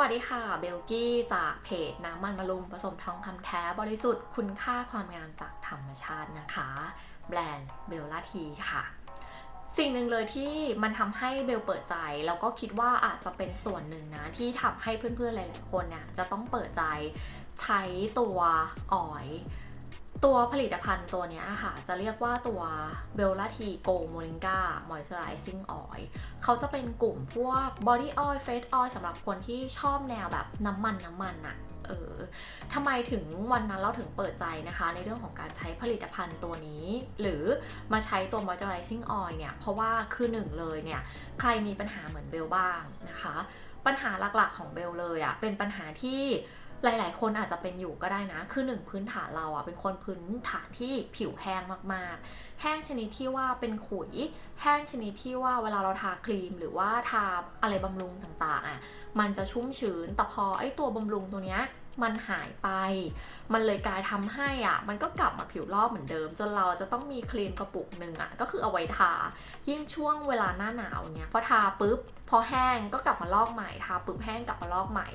วัสดีค่ะ เบลกี้จากเพจน้ำมันมะลุมผสมทองคำแท้บริสุทธิ์คุณค่าความงามจากธรรมชาตินะคะ แบรนด์เบลล่าทีค่ะ สิ่งหนึ่งเลยที่มันทำให้เบลเปิดใจ แล้วก็คิดว่าอาจจะเป็นส่วนหนึ่งนะที่ทำให้เพื่อนๆหลายๆคนเนี่ยจะต้องเปิดใจใช้ตัวออย ตัวผลิตภัณฑ์ตัวนี้ค่ะ จะเรียกว่าตัวเบลล่าทีโกโมลิงกามอยเจอไรซิ่งออยล์เขาจะเป็นกลุ่มพวก Body Oil Face Oil สำหรับคนที่ชอบแนวแบบน้ำมันน้ำมันอะเออทำไมถึงวันนั้นเราถึงเปิดใจนะคะ ในเรื่องของการใช้ผลิตภัณฑ์ตัวนี้ หรือมาใช้ตัว Moisturizing Oil เนี่ย เพราะว่าคือหนึ่งเลยเนี่ย ใครมีปัญหาเหมือนเบลบ้างนะคะ ปัญหาหลักๆของเบลเลยอะเป็นปัญหาที่ หลาย ๆ คนอาจจะเป็นอยู่ก็ได้นะ คือหนึ่งพื้นฐานเราอะเป็นคนพื้นฐานที่ผิวแห้งมาก ๆ แห้งชนิดที่ว่าเป็นขุย แห้งชนิดที่ว่าเวลาเราทาครีม หรือว่าทาอะไรบำรุงต่าง ๆ อะ มันจะชุ่มชื้น แต่พอไอ้ตัวบำรุงตัวเนี้ย มันหายไป มันเลยกลายทำให้อะ มันก็กลับมาผิวลอกเหมือนเดิม จนเราจะต้องมีครีมกระปุกหนึ่งอะ ก็คือเอาไว้ทา ยิ่งช่วงเวลาหน้าหนาวเนี้ยพอทาปุ๊บ พอแห้งก็กลับมาลอกใหม่ ทาปุ๊บแห้งกลับมาลอกใหม่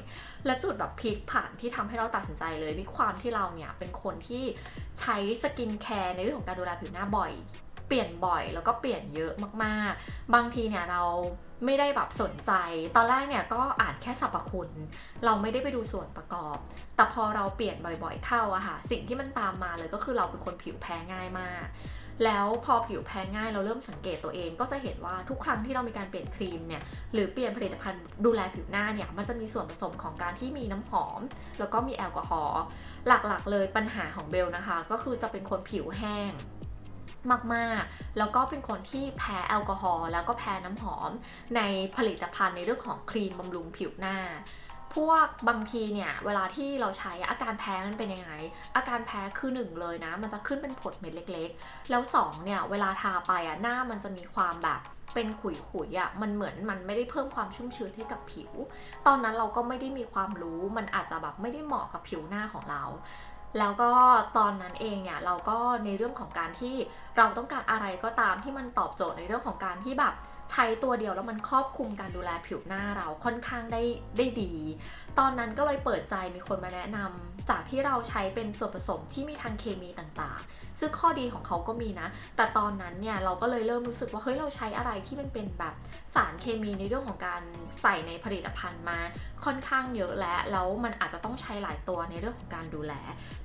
และจุดแบบพลิกผันที่ทำให้เราตัดสินใจเลยด้วยความที่เราเนี่ยเป็นคนที่ใช้สกินแคร์ในเรื่องของการดูแลผิวหน้าบ่อย เปลี่ยนบ่อยแล้วก็เปลี่ยนเยอะมากๆ บางทีเนี่ยเราไม่ได้แบบสนใจ ตอนแรกเนี่ยก็อ่านแค่สรรพคุณ เราไม่ได้ไปดูส่วนประกอบ แต่พอเราเปลี่ยนบ่อยๆ เข้าอะค่ะ สิ่งที่มันตามมาเลยก็คือเราเป็นคนผิวแพ้ง่ายมาก แล้วพอผิวแพ้ง่ายเราเริ่มสังเกตตัวเอง ก็จะเห็นว่าทุกครั้งที่เรามีการเปลี่ยนครีมเนี่ย หรือเปลี่ยนผลิตภัณฑ์ดูแลผิวหน้าเนี่ย มันจะมีส่วนผสมของการที่มีน้ำหอม แล้วก็มีแอลกอฮอล์ หลักๆ เลยปัญหาของเบลนะคะ ก็คือจะเป็นคนผิวแห้ง มากๆ แล้วก็เป็นคนที่แพ้แอลกอฮอล์แล้วก็แพ้น้ำหอม ในผลิตภัณฑ์ในเรื่องของครีมบำรุงผิวหน้าพวกบางทีเนี่ยเวลาที่เราใช้อาการแพ้มันเป็นยังไง อาการแพ้คือหนึ่งเลยนะ มันจะขึ้นเป็นผดเม็ดเล็กๆ แล้วสองเนี่ยเวลาทาไปอะหน้ามันจะมีความแบบเป็นขุยๆอะมันเหมือนมันไม่ได้เพิ่มความชุ่มชื้นให้กับผิว ตอนนั้นเราก็ไม่ได้มีความรู้ มันอาจจะแบบไม่ได้เหมาะกับผิวหน้าของเรา แล้วก็ตอนนั้นเองเนี่ยเราก็ในเรื่องของการที่เราต้องการอะไรก็ตามที่มันตอบโจทย์ในเรื่องของการที่แบบใช้ตัวเดียวแล้วมันครอบคลุมการดูแลผิวหน้าเราค่อนข้างได้ได้ดี ตอนนั้นก็เลยเปิดใจมีคนมาแนะนำ จากที่เราใช้เป็นส่วนผสมที่มีทางเคมีต่างๆ ซึ่งข้อดีของเขาก็มีนะ แต่ตอนนั้นเนี่ยเราก็เลยเริ่มรู้สึกว่าเฮ้ยเราใช้อะไรที่มันเป็นแบบสารเคมีในเรื่องของการใส่ในผลิตภัณฑ์มาค่อนข้างเยอะแล้วแล้วมันอาจจะต้องใช้หลายตัวในเรื่องของการดูแล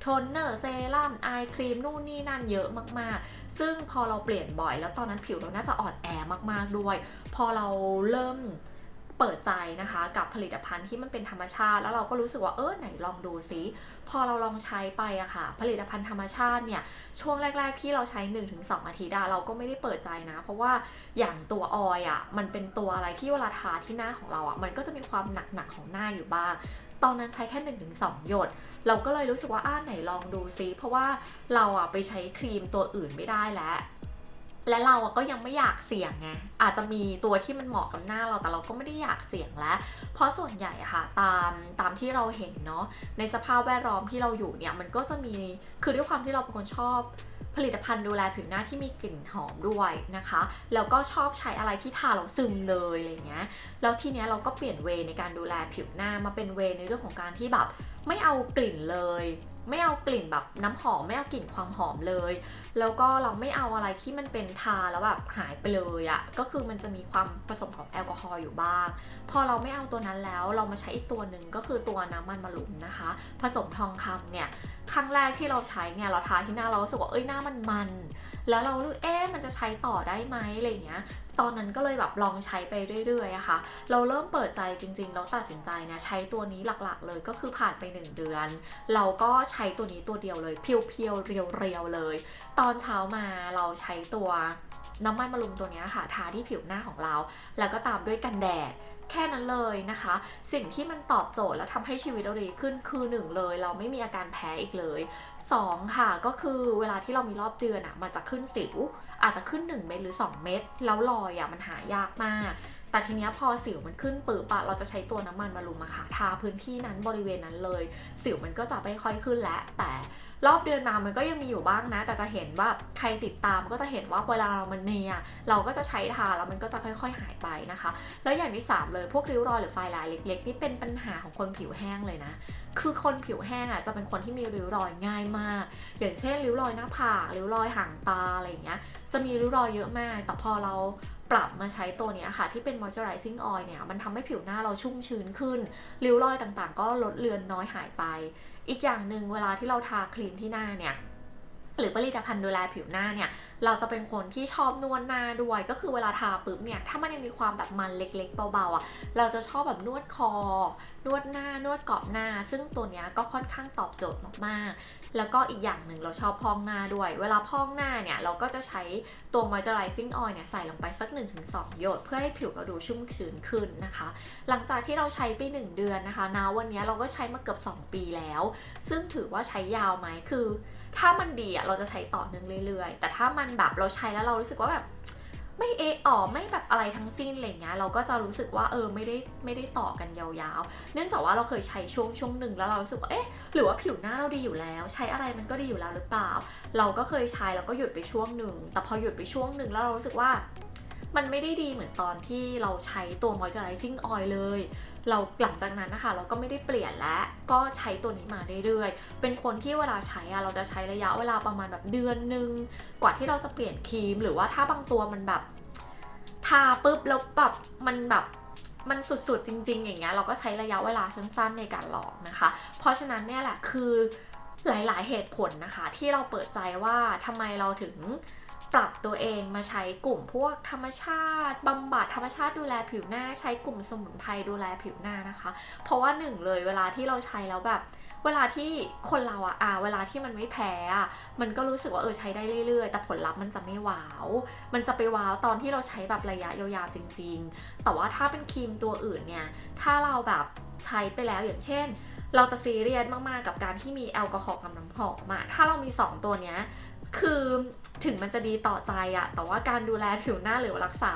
โทนเนอร์เซรั่มไอครีมนู่นนี่นั่นเยอะมากๆ ซึ่งพอเราเปลี่ยนบ่อย แล้วตอนนั้นผิวเราน่าจะอ่อนแอมากๆด้วย พอเราเริ่ม เปิดใจนะคะกับผลิตภัณฑ์ที่มันเป็นธรรมชาติ แล้วเราก็รู้สึกว่าเออไหนลองดูซิพอเราลองใช้ไปอะค่ะ ผลิตภัณฑ์ธรรมชาติเนี่ยช่วงแรก ๆ ที่เราใช้ 1-2 อาทิตย์อะเราก็ไม่ได้เปิดใจนะ เพราะว่าอย่างตัวออยอะมันเป็นตัวอะไรที่เวลาทาที่หน้าของเราอะมันก็จะมีความหนักๆของหน้าอยู่บ้างตอนนั้นใช้แค่1นถึงสหยด เราก็เลยรู้สึกว่าอ้าไหนลองดูซิ เพราะว่าเราอะไปใช้ครีมตัวอื่นไม่ได้แล้ว และเราก็ยังไม่อยากเสี่ยงไงอาจจะมีตัวที่มันเหมาะกับหน้าเราแต่เราก็ไม่ได้อยากเสี่ยงแล้ว เพราะส่วนใหญ่ค่ะตามตามที่เราเห็นเนาะในสภาพแวดล้อมที่เราอยู่เนี่ยมันก็จะมีคือด้วยความที่เราเป็นคนชอบผลิตภัณฑ์ดูแลผิวหน้าที่มีกลิ่นหอมด้วยนะคะ แล้วก็ชอบใช้อะไรที่ทาแล้วซึมเลยอะไรเงี้ย แล้วทีเนี้ยเราก็เปลี่ยนเวยในการดูแลผิวหน้ามาเป็นเวยในเรื่องของการที่แบบ ไม่เอากลิ่นเลย ไม่เอากลิ่นแบบน้ำหอมไม่เอากลิ่นความหอมเลย แล้วก็เราไม่เอาอะไรที่มันเป็นทาแล้วแบบหายไปเลยอะ่ะก็คือมันจะมีความผสมของแอลกอฮอล์อยู่บ้าง พอเราไม่เอาตัวนั้นแล้วเรามาใช้อีกตัวหนึ่งก็คือตัวน้ำมันมะรุมนะคะ ผสมทองคำเนี่ยครั้งแรกที่เราใช้เนี่ยเราทาที่หน้าเราสึกว่าเอ้ยหน้ามันมัน แล้วเรารู้เอ๊ะมันจะใช้ต่อได้ไหมอะไรเงี้ย ตอนนั้นก็เลยแบบลองใช้ไปเรื่อยๆอะค่ะ เราเริ่มเปิดใจจริง ๆ แล้วตัดสินใจเนี่ยใช้ตัวนี้หลักๆ เลยก็คือผ่านไป 1 เดือน เราก็ใช้ตัวนี้ตัวเดียวเลย เพียวๆ เรียวๆเลย ตอนเช้ามาเราใช้ตัวน้ำมันมะรุมตัวนี้ค่ะทาที่ผิวหน้าของเรา แล้วก็ตามด้วยกันแดด แค่นั้นเลยนะคะ สิ่งที่มันตอบโจทย์แล้วทำให้ชีวิตเราดีขึ้นคือหนึ่งเลย เราไม่มีอาการแพ้อีกเลยสองค่ะก็คือเวลาที่เรามีรอบเดือนอะมันจะขึ้นสิว อาจจะขึ้น 1 เม็ดหรือ 2 เม็ดแล้วรอยอะมันหายากมาก แต่ทีเนี้ยพอสิวมันขึ้นปื๊บอะเราจะใช้ตัวน้ำมันมารุมอะค่ะ ทาพื้นที่นั้นบริเวณนั้นเลย สิวมันก็จะไม่ค่อยขึ้นแล้ว แต่รอบเดือนมามันก็ยังมีอยู่บ้างนะ แต่จะเห็นว่าใครติดตามก็จะเห็นว่าเวลาเรามันเนียเราก็จะใช้ทาแล้วมันก็จะค่อย ๆ หายไปนะคะ แล้วอย่างที่สามเลยพวกริ้วรอยหรือไฟลายเล็ก ๆ นี่เป็นปัญหาของคนผิวแห้งเลยนะ คือคนผิวแห้งอะจะเป็นคนที่มีริ้วรอยง่ายมาก อย่างเช่นริ้วรอยหน้าผากริ้วรอยห่างตาอะไรอย่างเงี้ย จะมีริ้วรอยเยอะมาก แต่พอเรา ปรับมาใช้ตัวนี้ค่ะ ที่เป็น moisturizing oil เนี่ย มันทำให้ผิวหน้าเราชุ่มชื้นขึ้น ริ้วรอยต่างๆ ก็ลดเลือนน้อยหายไป อีกอย่างหนึ่งเวลาที่เราทาครีมที่หน้าเนี่ย หรือผลิตภัณฑ์ดูแลผิวหน้าเนี่ย เราจะเป็นคนที่ชอบนวดหน้าด้วย ก็คือเวลาทาปุ๊บเนี่ย ถ้ามันยังมีความแบบมันเล็กๆเบาๆอะ เราจะชอบแบบนวดคอ นวดหน้า นวดกรอบหน้า ซึ่งตัวเนี้ยก็ค่อนข้างตอบโจทย์มากๆ แล้วก็อีกอย่างหนึ่งเราชอบพองหน้าด้วย เวลาพองหน้าเนี่ย เราก็จะใช้ตัว moisturizing oil เนี่ยใส่ลงไปสัก 1-2 หยด เพื่อให้ผิวเราดูชุ่มชื้นขึ้นนะคะ หลังจากที่เราใช้ไป 1 เดือนนะคะนาวันเนี้ยเราก็ใช้มาเกือบ 2 ปีแล้ว ซึ่งถือว่าใช้ยาวไหมคือ ถ้ามันดีอะเราจะใช้ต่อเนื่องเรื่อยๆ แต่ถ้ามันแบบเราใช้แล้วเรารู้สึกว่าแบบไม่เอออไม่แบบอะไรทั้งสิ้นอะไรเงี้ยเราก็จะรู้สึกว่าเออไม่ได้ไม่ได้ต่อกันยาวๆ เนื่องจากว่าเราเคยใช้ช่วงช่วงหนึ่งแล้วเรารู้สึกว่าเอ๊ะหรือว่าผิวหน้าเราดีอยู่แล้ว ใช้อะไรมันก็ดีอยู่แล้วหรือเปล่า เราก็เคยใช้แล้วก็หยุดไปช่วงหนึ่งแต่พอหยุดไปช่วงหนึ่งแล้วเรารู้สึกว่า มันไม่ได้ดีเหมือนตอนที่เราใช้ตัว moisturizing oil เลย เราหลังจากนั้นนะคะ เราก็ไม่ได้เปลี่ยนแล้วก็ใช้ตัวนี้มาเรื่อยๆ เป็นคนที่เวลาใช้อะเราจะใช้ระยะเวลาประมาณแบบเดือนหนึ่งกว่าที่เราจะเปลี่ยนครีม หรือว่าถ้าบางตัวมันแบบทาปุ๊บแล้วแบบมันแบบมันสุดๆจริง ๆ อย่างเงี้ยเราก็ใช้ระยะเวลาสั้นๆในการลองนะคะ เพราะฉะนั้นเนี่ยแหละคือหลายๆเหตุผลนะคะ ที่เราเปิดใจว่าทำไมเราถึง ปรับตัวเองมาใช้กลุ่มพวกธรรมชาติบำบัดธรรมชาติดูแลผิวหน้า ใช้กลุ่มสมุนไพรดูแลผิวหน้านะคะ เพราะว่าหนึ่งเลยเวลาที่เราใช้แล้วแบบเวลาที่คนเราอะอ่าเวลาที่มันไม่แพ้อะมันก็รู้สึกว่าเออใช้ได้เรื่อยๆ แต่ผลลัพธ์มันจะไม่ว้าว มันจะไปว้าวตอนที่เราใช้แบบระยะยาวๆจริง ๆ แต่ว่าถ้าเป็นครีมตัวอื่นเนี่ย ถ้าเราแบบใช้ไปแล้วอย่างเช่น เราจะซีเรียสมากๆกับการที่มีแอลกอฮอล์กับน้ำหอมอะถ้าเรามี 2 ตัวเนี้ยคือ ถึงมันจะดีต่อใจอะแต่ว่าการดูแลผิวหน้าหรือรักษา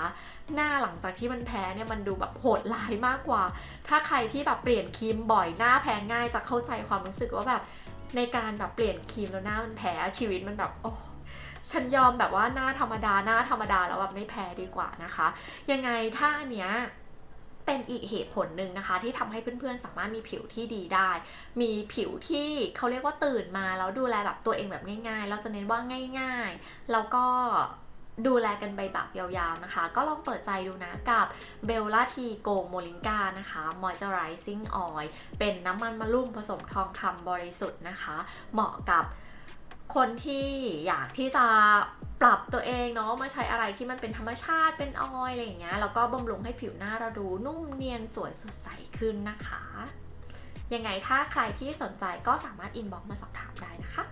หน้าหลังจากที่มันแพ้เนี่ยมันดูแบบโหดร้ายมากกว่า ถ้าใครที่แบบเปลี่ยนครีมบ่อยหน้าแพ้ง่ายจะเข้าใจความรู้สึกว่าแบบในการแบบเปลี่ยนครีมแล้วหน้ามันแพ้ชีวิตมันแบบโอ้ฉันยอมแบบว่าหน้าธรรมดาหน้าธรรมดาแล้วแบบไม่แพ้ดีกว่านะคะ ยังไงถ้าอันเนี้ย เป็นอีกเหตุผลหนึ่งนะคะ ที่ทำให้เพื่อนๆ สามารถมีผิวที่ดีได้ มีผิวที่เขาเรียกว่าตื่นมาแล้วดูแลแบบตัวเองแบบง่าย ๆ เราจะเน้นว่าง่าย ๆ แล้วก็ดูแลกันไปแบบยาวๆนะคะ ก็ลองเปิดใจดูนะกับเบลล่าทีโกโมลิงกานะคะ moisturizing oil เป็นน้ำมันมะรุ่มผสมทองคำบริสุทธิ์นะคะ เหมาะกับคนที่อยากที่จะ ปรับตัวเองเนาะมาใช้อะไรที่มันเป็นธรรมชาติเป็นออยล์อะไรอย่างเงี้ยแล้วก็บำรุงให้ผิวหน้าเราดูนุ่มเนียนสวยสดใสขึ้นนะคะ ยังไงถ้าใครที่สนใจก็สามารถอินบ็อกมาสอบถามได้นะคะ